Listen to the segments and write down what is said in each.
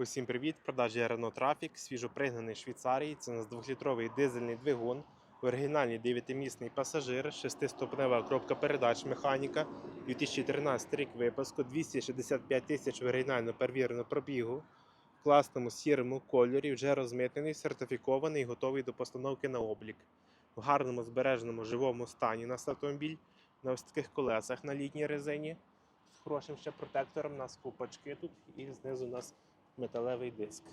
Усім привіт! Продажі Renault Traffic, свіжопригнаний Швейцарії. Це у нас 2-літровий дизельний двигун, оригінальний 9-місний пасажир, 6-ступнева коробка передач механіка, 2013 рік випуску, 265 тисяч оригінально перевірену пробігу, в класному сірому кольорі, вже розмитнений, сертифікований і готовий до постановки на облік. В гарному збереженому живому стані у нас автомобіль на ось таких колесах на літній резині. З хорошим ще протектором, у нас купачки тут і знизу у нас металевий диск.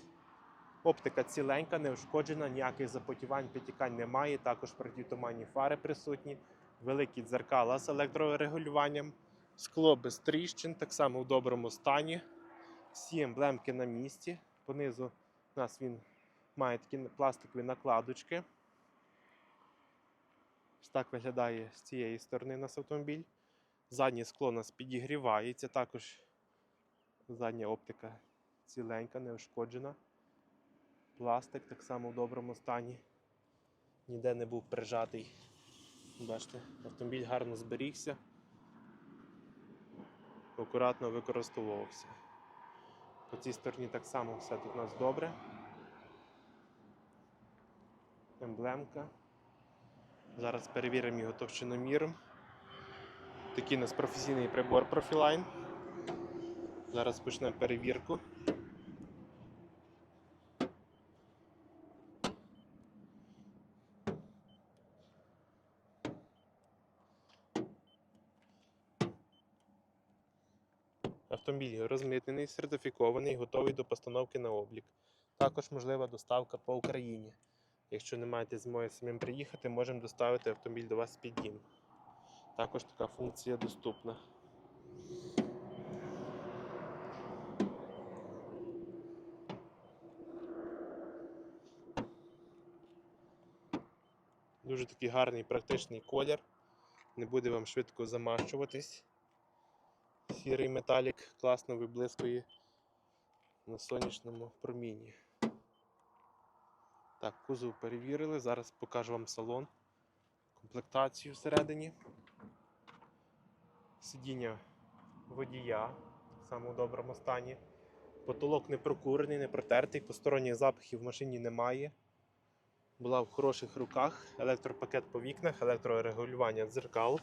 Оптика ціленька, не ушкоджена, ніяких запотівань, підтікань немає. Також протитуманні фари присутні, великі дзеркала з електрорегулюванням, скло без тріщин, так само в доброму стані. Всі емблемки на місці. Понизу у нас він має такі пластикові накладочки. Ось так виглядає з цієї сторони у нас автомобіль. Заднє скло у нас підігрівається, також задня оптика ціленька, неушкоджена. Пластик так само в доброму стані. Ніде не був прижатий. Бачите, автомобіль гарно зберігся, акуратно використовувався. По цій стороні так само все тут у нас добре. Емблемка. Зараз перевіримо його товщиноміром. Такий у нас професійний прибор Profiline. Зараз почнемо перевірку. Автомобіль розмитнений, сертифікований, готовий до постановки на облік. Також можлива доставка по Україні. Якщо не маєте змоги самим приїхати, можемо доставити автомобіль до вас під дім. Також така функція доступна. Дуже такий гарний практичний колір. Не буде вам швидко замащуватись. Сірий металік класно виблискує на сонячному промінні. Так, кузов перевірили. Зараз покажу вам салон, комплектацію всередині. Сидіння водія в самому доброму стані. Потолок не прокурений, не протертий, посторонніх запахів в машині немає. Була в хороших руках, електропакет по вікнах, електрорегулювання дзеркал.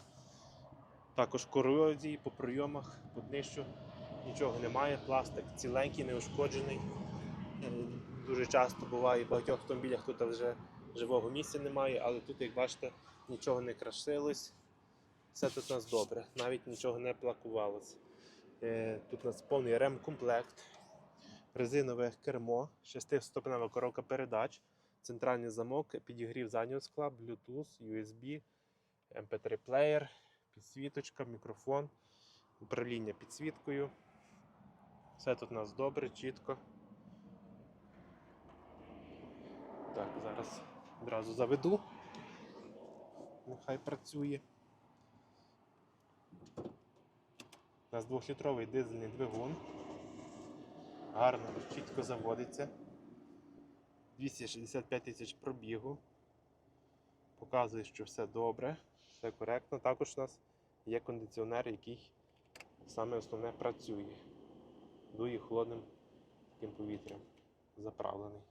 Також корозії по прийомах, по днищу нічого немає. Пластик ціленький, неушкоджений. Дуже часто буває в багатьох автомобілях тут вже живого місця немає, але тут, як бачите, нічого не крашилось. Все тут у нас добре, навіть нічого не плакувалося. Е, Тут у нас повний ремкомплект, резинове кермо, шестиступнева коробка передач, центральний замок, підігрів заднього скла, Bluetooth, USB, MP3 плеєр, підсвіточка, мікрофон, управління підсвіткою. Все тут у нас добре, чітко. Так, зараз одразу заведу. Нехай працює. У нас двохлітровий дизельний двигун. Гарно, чітко заводиться. 265 тисяч пробігу. Показує, що все добре, все коректно. Також у нас є кондиціонер, який саме основне працює. Дує холодним таким повітрям. Заправлений.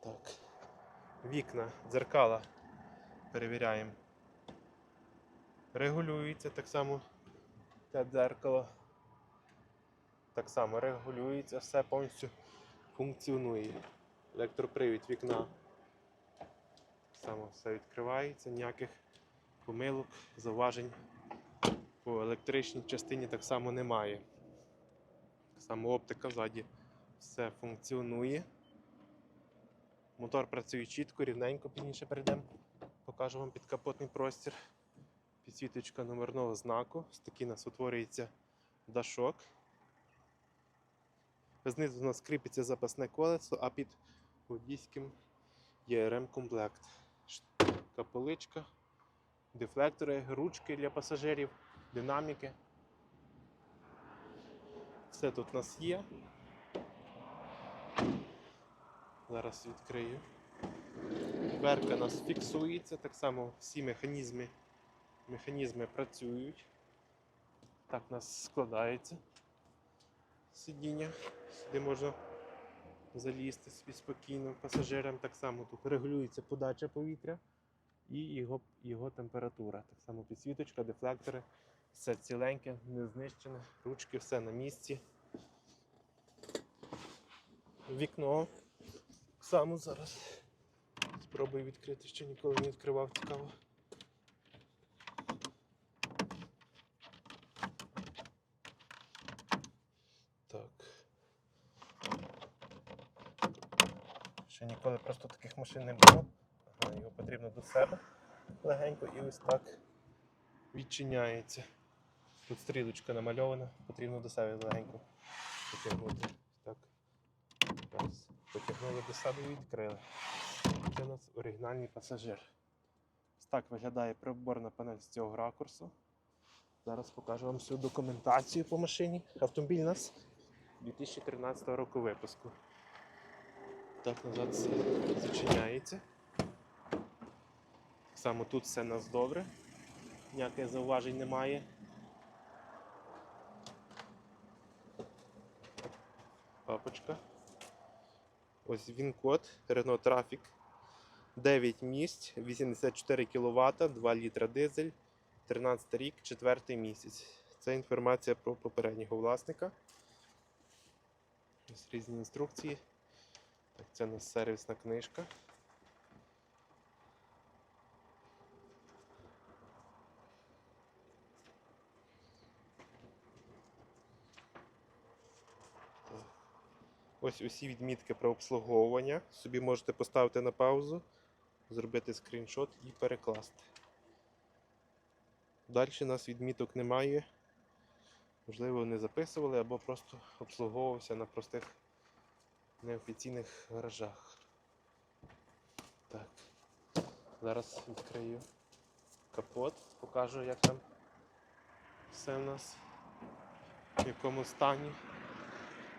Так. Вікна, дзеркала перевіряємо. Регулюється так само те дзеркало. Так само регулюється, все повністю функціонує. Електропривід вікна. Само все відкривається, ніяких помилок, зауважень по електричній частині так само немає. Так само оптика ззаді все функціонує. Мотор працює чітко, рівненько, пізніше перейдемо. Покажу вам підкапотний простір. Підсвіточка номерного знаку. Ось такий у нас утворюється дашок. Знизу у нас кріпиться запасне колесо, а під водійським є ремкомплект. Така поличка, дефлектори, ручки для пасажирів, динаміки. Все тут у нас є. Зараз відкрию. Дверка у нас фіксується, так само всі механізми, механізми працюють. Так у нас складається. сидіння. Сюди можна залізти собі спокійно. Пасажирам так само тут регулюється подача повітря і його, його температура. Так само підсвіточка, дефлектори, все ціленьке, не знищене, ручки, все на місці. Вікно так само зараз. Спробую відкрити, ще ніколи не відкривав, цікаво. Так. Ще ніколи просто таких машин не було. Його потрібно до себе легенько і ось так відчиняється. Тут стрілочка намальована, потрібно до себе легенько потягнути. Так. Раз. Потягнули до себе і відкрили. Це у нас оригінальний пасажир. Ось так виглядає приборна панель з цього ракурсу. Зараз покажу вам всю документацію по машині. Автомобіль у нас 2013 року випуску. Так, назад все зачиняється. Так само тут все у нас добре. Ніяких зауважень немає. Папочка. Ось він код Renault Traffic. 9 місць, 84 кВт, 2 літра дизель, 13 рік, 4 місяць. Це інформація про попереднього власника. Ось різні інструкції. Так, це у нас сервісна книжка. Ось усі відмітки про обслуговування. Собі можете поставити на паузу, зробити скріншот і перекласти. Далі у нас відміток немає. Можливо, не записували або просто обслуговувався на простих неофіційних гаражах. Так. Зараз відкрию капот, покажу, як там все в нас, в якому стані.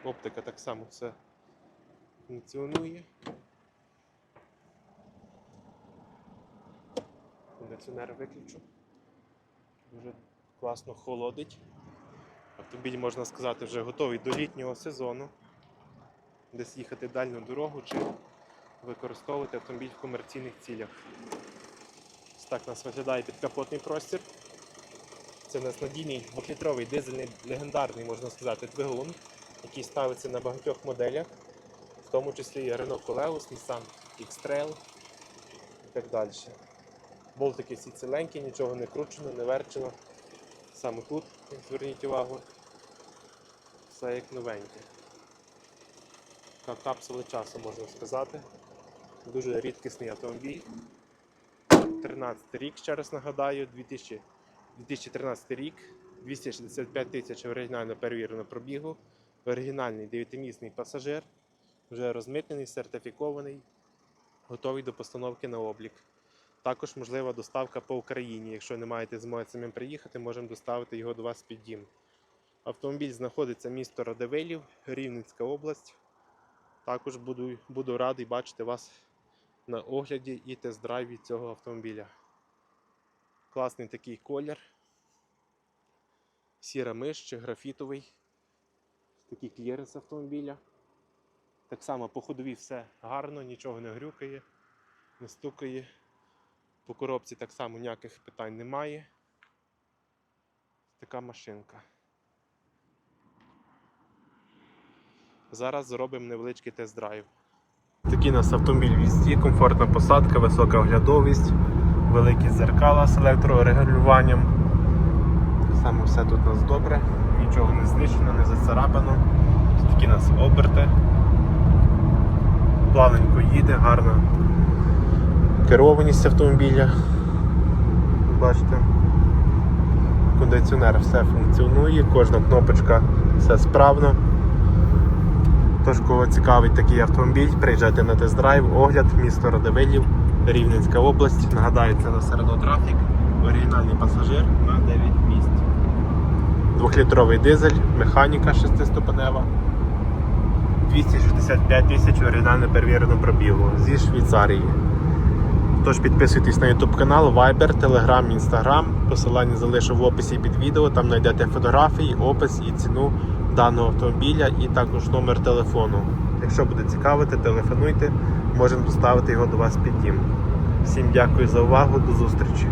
Оптика так само все функціонує. Кондиціонер виключу. Дуже класно холодить. Автомобіль, можна сказати, вже готовий до літнього сезону. Десь їхати дальню дорогу чи використовувати автомобіль в комерційних цілях. Ось так у нас виглядає підкапотний простір. Це у нас надійний 2-літровий дизельний легендарний, можна сказати, двигун, який ставиться на багатьох моделях, в тому числі Renault Coleos, Nissan X-Trail і так далі. Болтики всі ціленькі, нічого не кручено, не верчено. Саме тут, зверніть увагу, все як новеньке. Така капсула часу, можна сказати. Дуже рідкісний автомобіль. 13 рік, ще раз нагадаю, 2000, 2013 рік, 265 тисяч оригінально перевірено пробігу, оригінальний 9-місний пасажир, вже розмитнений, сертифікований, готовий до постановки на облік. Також можлива доставка по Україні. Якщо не маєте змоги самим приїхати, можемо доставити його до вас під дім. Автомобіль знаходиться місто Радивилів, Рівненська область. Також буду, буду радий бачити вас на огляді і тест-драйві цього автомобіля. Класний такий колір. Сіра миш чи графітовий. Такий кліренс автомобіля. Так само по ходові все гарно, нічого не грюкає, не стукає. По коробці так само ніяких питань немає. Така машинка. Зараз зробимо невеличкий тест-драйв. Такий у нас автомобіль візді, комфортна посадка, висока оглядовість, великі зеркала з електрорегулюванням. Само все тут у нас добре, нічого не знищено, не зацарапано. Такі у нас оберти. Плавненько їде, гарна керованість автомобіля. Бачите. Кондиціонер все функціонує, кожна кнопочка все справно. Тож, кого цікавить такий автомобіль, приїжджайте на тест-драйв, огляд, місто Радивилів, Рівненська область. Нагадаю, це на Traffic, оригінальний пасажир на 9 місць. Двохлітровий дизель, механіка 6-ступенева. 265 тисяч оригінально перевірено пробігу зі Швейцарії. Тож підписуйтесь на YouTube канал, Viber, Telegram, Instagram. Посилання залишу в описі під відео. Там знайдете фотографії, опис і ціну даного автомобіля і також номер телефону. Якщо буде цікавити, телефонуйте, можемо доставити його до вас під дім. Всім дякую за увагу, до зустрічі!